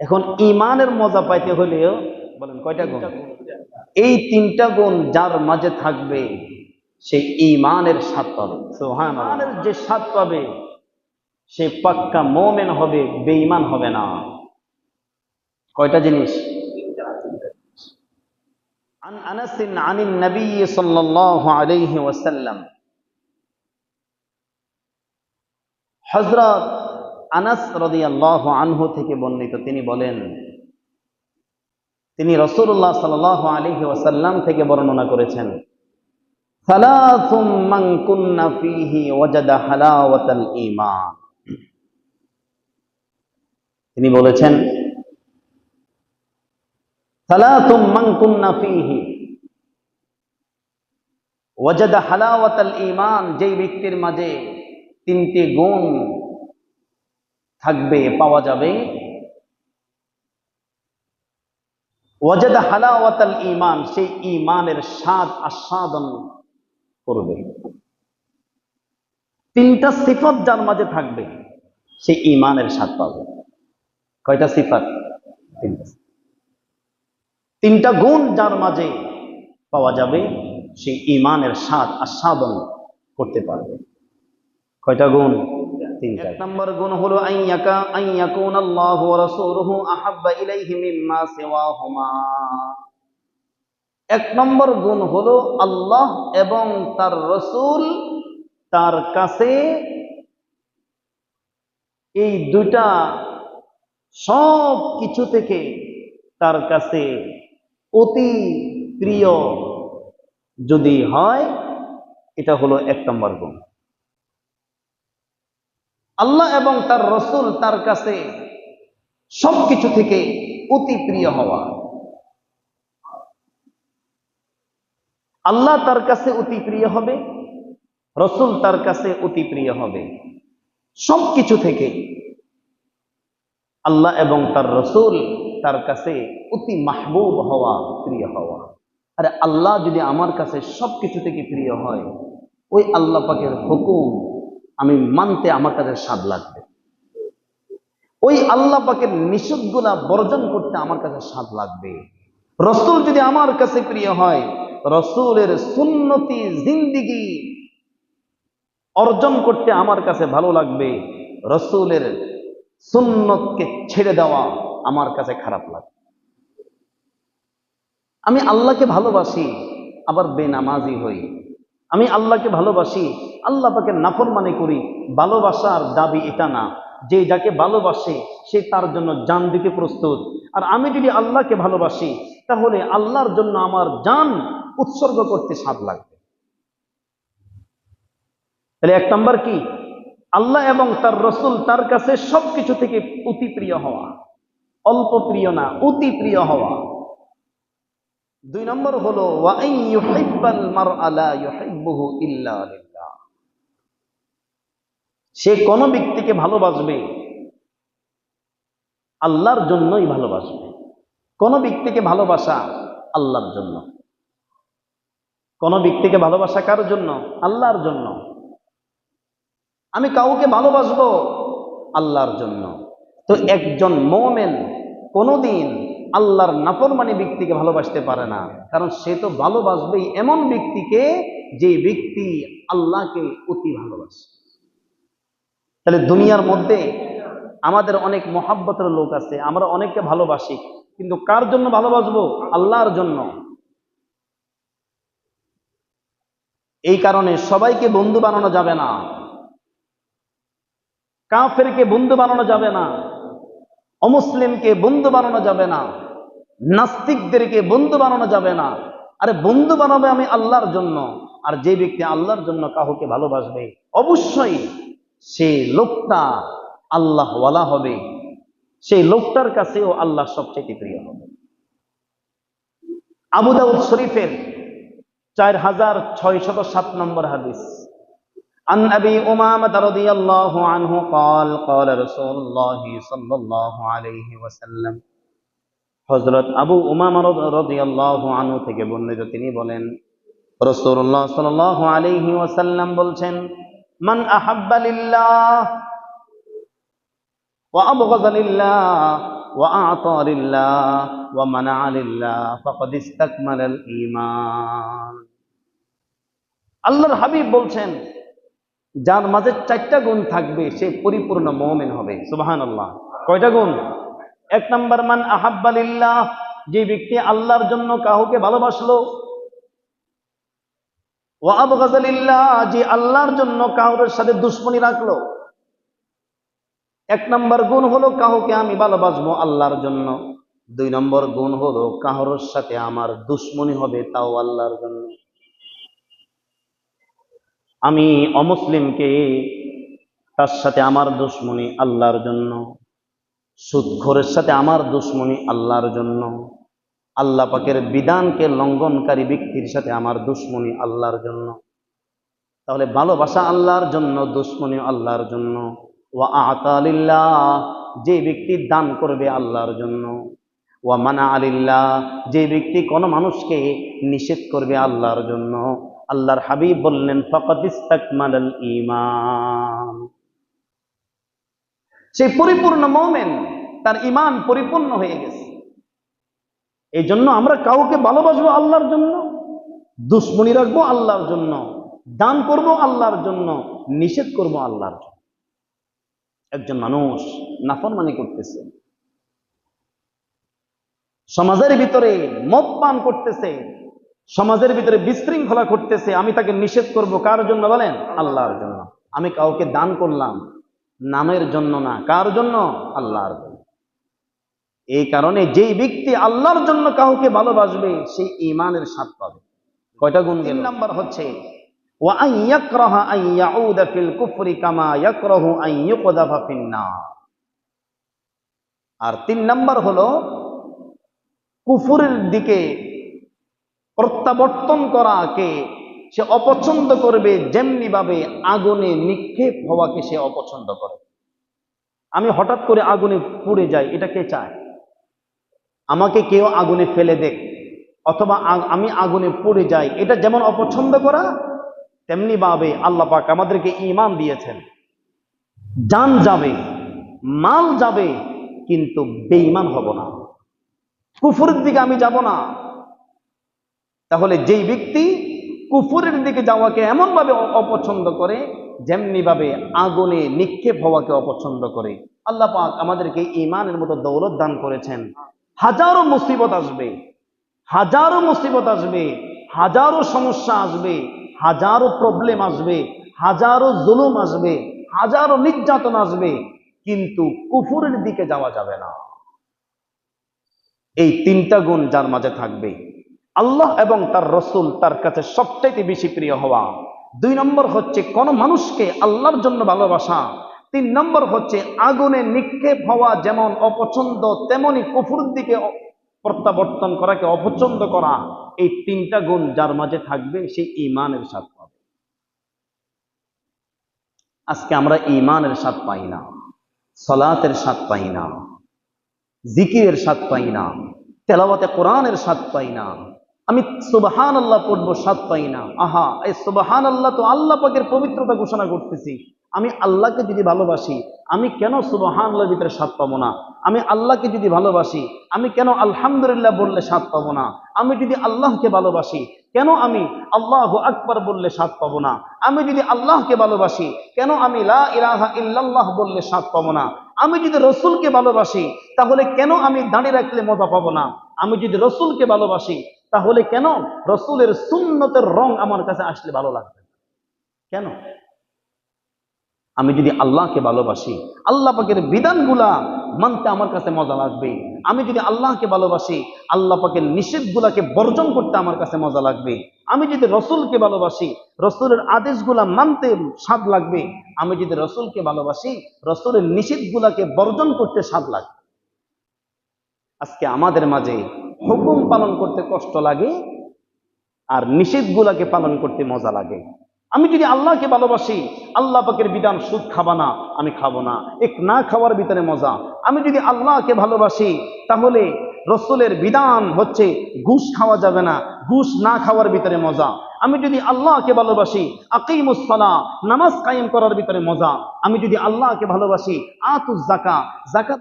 এখন ইমানের মজা পাইতে হলেও বলেন কয়টা গুণ এই তিনটা গুণ যার মাঝে থাকবে সে ইমানের স্বাদ পাবে সোহান ইমানের যে স্বাদ পাবে সে পাক্কা মোমেন হবে বেঈমান হবে না কয়টা জিনিস عن أنس عن النبي صلى الله عليه وسلم হজরত আনাস রাদিয়াল্লাহু আনহু থেকে বর্ণিত। তিনি বলেন, তিনি রসুল্লাহ সাল্লাহ আলাইহি ওয়াসাল্লাম থেকে বর্ণনা করেছেন তিনি বলেছেন ওয়াজাদা হালাওয়াতাল ঈমান, যেই ব্যক্তির মাঝে তিনটি গুণ থাকবে, পাওয়া যাবে। ওয়াজাদ হালাওয়াতাল ঈমান, সেই ঈমানের স্বাদ আস্বাদন করবে। তিনটা সিফত যার মাঝে থাকবে, সেই ঈমানের স্বাদ পাবে। কয়টা সিফাত? তিনটা। তিনটা গুণ যার মাঝে পাওয়া যাবে, সেই ঈমানের স্বাদ আস্বাদন করতে পারবে। কয়টা গুণ? এক নম্বর গুণ হলো আল্লাহ এবং তার রসূল তার কাছে এই দুটা সব কিছু থেকে তার কাছে অতি প্রিয় যদি হয়, এটা হলো এক নম্বর গুণ। আল্লাহ এবং তার রসুল তার কাছে সবকিছু থেকে অতি প্রিয় হওয়া। আল্লাহ তার কাছে অতি প্রিয় হবে, রসুল তার কাছে অতি প্রিয় হবে। সবকিছু থেকে আল্লাহ এবং তার রসুল তার কাছে অতি মাহবুব হওয়া, প্রিয় হওয়া। আরে আল্লাহ যদি আমার কাছে সবকিছু থেকে প্রিয় হয়, ওই আল্লাহ পাকের হুকুম আমি মানতে আমার কাছে স্বাদ লাগবে। ওই আল্লাহ পাকের নিষেধগুলা বর্জন করতে আমার কাছে স্বাদ লাগবে। রসুল যদি আমার কাছে প্রিয় হয়, রসুলের সুন্নতি জিন্দিগি অর্জন করতে আমার কাছে ভালো লাগবে, রসুলের সুন্নতকে ছেড়ে দেওয়া আমার কাছে খারাপ লাগবে। আমি আল্লাহকে ভালোবাসি, আবার বেনামাজি হই। আমি আল্লাহকে ভালোবাসি আল্লাহ পাকে নাফরমানি করি, ভালোবাসার দাবি এটা না। যে যাকে ভালোবাসে, সে তার জন্য জান দিতে প্রস্তুত। আর আমি যদি আল্লাহকে ভালোবাসি, তাহলে আল্লাহর জন্য আমার জান উৎসর্গ করতে স্বাদ লাগবে। তাহলে এক নম্বর কি? আল্লাহ এবং তার রসুল তার কাছে সবকিছু থেকে অতি প্রিয় হওয়া। অল্প প্রিয় না, অতি প্রিয় হওয়া। দুই নম্বর হলো ওয়াই ইউহিব্বাল মারআ লা ইউহিব্বুহু ইল্লা লিল্লাহ সে কোন ব্যক্তিকে ভালোবাসবে? আল্লাহর জন্যই ভালোবাসবে। কোন ব্যক্তিকে ভালোবাসা আল্লাহর জন্য। কোন ব্যক্তিকে ভালোবাসা কার জন্য? আল্লাহর জন্য। আমি কাউকে ভালোবাসবো? আল্লাহর জন্য। তো একজন মোমেন কোনোদিন আল্লাহর নাফরমানি ব্যক্তিকে ভালোবাসতে পারে না। কারণ সে তো ভালোবাসবেই এমন ব্যক্তিকে যে ব্যক্তি আল্লাহকে অতি ভালোবাসে। তাহলে দুনিয়ার মধ্যে আমাদের অনেক মহাব্বতের লোক আছে, আমরা অনেককে ভালোবাসি, কিন্তু কার জন্য ভালোবাসবো? আল্লাহর জন্য। এই কারণে সবাইকে বন্ধু বানানো যাবে না। কাফেরকে বন্ধু বানানো যাবে না। অমুসলিমকে বন্ধু বানানো যাবে না। নাস্তিকদেরকে বন্ধু বানানো যাবে না। আরে বন্ধু বানাবে আমি আল্লাহর জন্য। আর যে ব্যক্তি আল্লাহর জন্য কাউকে ভালোবাসবে, অবশ্যই সে লোকটা আল্লাহওয়ালা হবে সেই লোকটার কাছেও আল্লাহ সবচেয়ে প্রিয় হবে আবু দাউদ শরীফের চার হাজার ছয়শত সাত নম্বর হাদিস عن أبي أمامة رضي الله عنه قال قال رسول الله صلى الله عليه وسلم হজরত আবু উমামা রাদিয়াল্লাহু আনহু থেকে বর্ণিত তিনি বলেন রাসূলুল্লাহ সাল্লাল্লাহু আলাইহি ওয়াসাল্লাম বলছেন আল্লাহর হাবিব বলছেন, যার মাঝে চারটা গুণ থাকবে, সে পরিপূর্ণ মমেন হবে। সুবাহ আল্লাহ কয়টা গুণ? এক নম্বর, মান আহাব্বালিল্লাহ যে ব্যক্তি আল্লাহর জন্য কাউকে ভালোবাসলো ও আবগাজালিল্লাহ যে আল্লাহর জন্য কাউরের সাথে দুশ্মনী রাখল। এক নম্বর গুণ হলো কাউকে আমি ভালোবাসবো আল্লাহর জন্য। দুই নম্বর গুণ হলো কাহরের সাথে আমার দুশ্মনী হবে তাও আল্লাহর জন্য। আমি অমুসলিমকে তার সাথে আমার দুশ্মনী আল্লাহর জন্য সুদখোরের সাথে আমার দুশ্মনী আল্লাহর জন্য। আল্লাহ পাকের বিধানকে লঙ্ঘনকারী ব্যক্তির সাথে আমার দুশ্মনী আল্লাহর জন্য। তাহলে ভালোবাসা আল্লাহর জন্য, দুশ্মনী আল্লাহর জন্য। ওয়া আতালিল্লাহ যে ব্যক্তি দান করবে আল্লাহর জন্য। ওয়া মানা আলিল্লাহ, যে ব্যক্তি কোনো মানুষকে নিষেধ করবে আল্লাহর জন্য। আল্লাহর হাবিব বললেন ফকত ইস্তাকমালাল ঈমান। সে পরিপূর্ণ মোমেন, তার ইমান পরিপূর্ণ হয়ে গেছে। এই জন্য আমরা কাউকে ভালোবাসবো আল্লাহর জন্য, দুশ্মনী রাখব আল্লাহর জন্য, দান করব আল্লাহর জন্য, নিষেধ করব আল্লাহর জন্য। একজন মানুষ নাফরমানি করতেছে, সমাজের ভিতরে মদ পান করতেছে, সমাজের ভিতরে বিশৃঙ্খলা করতেছে, আমি তাকে নিষেধ করব কার জন্য বলেন? আল্লাহর জন্য। আমি কাউকে দান করলাম, নামের জন্য না, কার জন্য? আল্লাহর জন্য। এই কারণে যেই ব্যক্তি আল্লাহর জন্য কাউকে ভালোবাসবে সেই ইমানের স্বাদ পাবে। কয়টা গুণ তিন নাম্বার হচ্ছে আর তিন নাম্বার হল কুফুরের দিকে প্রত্যাবর্তন করাকে সে অপছন্দ করবে যেমনি ভাবে আগুনে নিক্ষেপ হওয়াকে সে অপছন্দ করে। আমি হঠাৎ করে আগুনে পুড়ে যাই এটা কে চায়? আমাকে কেউ আগুনে ফেলে দেখ, অথবা আমি আগুনে পড়ে যাই, এটা যেমন অপছন্দ করা, তেমনি ভাবে আল্লাহ পাক আমাদেরকে ইমান দিয়েছেন। জান যাবে, মাল যাবে, কিন্তু বেঈমান হব না। কুফুরের দিকে আমি যাব না। তাহলে যেই ব্যক্তি কুফুরের দিকে যাওয়াকে এমন ভাবে অপছন্দ করে যেমনি ভাবে আগুনে নিক্ষেপ হওয়াকে অপছন্দ করে। আল্লাহ পাক আমাদেরকে ইমানের মতো দৌলত দান করেছেন। হাজারো মুসিবত আসবে, হাজারো মুসিবত আসবে, হাজারো সমস্যা আসবে, হাজারো প্রবলেম আসবে, হাজারো জুলুম আসবে, হাজারো নির্যাতন আসবে, কিন্তু কুফুরের দিকে যাওয়া যাবে না। এই তিনটা গুণ যার মাঝে থাকবে, আল্লাহ এবং তার রসুল তার কাছে সবচাইতে বেশি প্রিয় হওয়া। দুই নম্বর হচ্ছে কোন মানুষকে আল্লাহর জন্য ভালোবাসা তিন নম্বর হচ্ছে আগুনে নিক্ষেপ হওয়া যেমন অপছন্দ, তেমনি কুফুর দিকে প্রত্যাবর্তন করাকে অপছন্দ করা, এই তিনটা গুণ যার মাঝে থাকবে সেই ইমানের স্বাদ পাবে। আজকে আমরা ইমানের স্বাদ পাই না সলাতের স্বাদ পাই না জিকিরের স্বাদ পাই না, তেলাওয়াতে কোরআনের স্বাদ পাই না আমি সুবহান আল্লাহ পড়ব, স্বাদ পাই না। আহা, এই সুবহান আল্লাহ তো আল্লাহ পাকের পবিত্রতা ঘোষণা করতেছি। আমি আল্লাহকে যদি ভালোবাসি, আমি কেন সুবহান আল্লাহর ভিতরে স্বাদ পাবো না? আমি আল্লাহকে যদি ভালোবাসি, আমি কেন আলহামদুলিল্লাহ বললে স্বাদ পাবো না? আমি যদি আল্লাহকে ভালোবাসি, কেন আমি আল্লাহ আকবর বললে স্বাদ পাবো না? আমি যদি আল্লাহকে ভালোবাসি, কেন আমি লা ইলাহা ইল্লাল্লাহ বললে স্বাদ পাবো না? আমি যদি রসুলকে ভালোবাসি, তাহলে কেন আমি দাঁড়িয়ে রাখলে মজা পাবো না? আমি যদি রসুলকে ভালোবাসি তাহলে কেন রসুলের সুন্নতের রং আমার কাছে আসলে ভালো লাগবে কেন? আমি যদি আল্লাহকে ভালোবাসি, আল্লাহ পাকের বিধানগুলা মানতে আমার কাছে মজা লাগবে। আমি যদি আল্লাহকে ভালোবাসি, আল্লাহ পাকের নিষেধগুলাকে বর্জন করতে আমার কাছে মজা লাগবে। আমি যদি রসুলকে ভালোবাসি, রসুলের আদেশগুলা মানতে স্বাদ লাগবে। আমি যদি রসুলকে ভালোবাসি, রসুলের নিষেধগুলাকে বর্জন করতে স্বাদ লাগবে। আজকে আমাদের মাঝে হুকুম পালন করতে কষ্ট লাগে আর নিষেধগুলাকে পালন করতে মজা লাগে। আমি যদি আল্লাহকে ভালোবাসি, আল্লাহ পাকের বিধান সুদ খাবা না, আমি খাব না। এক না খাওয়ার ভিতরে মজা। আমি যদি আল্লাহকে ভালোবাসি, তাহলে রসুলের বিধান হচ্ছে ঘুষ খাওয়া যাবে না, ঘুষ না খাওয়ার ভিতরে মজা। আমি যদি আল্লাহকে ভালোবাসি আকিমুসলা নামাজ কায়েম করার ভিতরে মজা। আমি যদি আল্লাহকে ভালোবাসি আতুজ জাকা জাকাত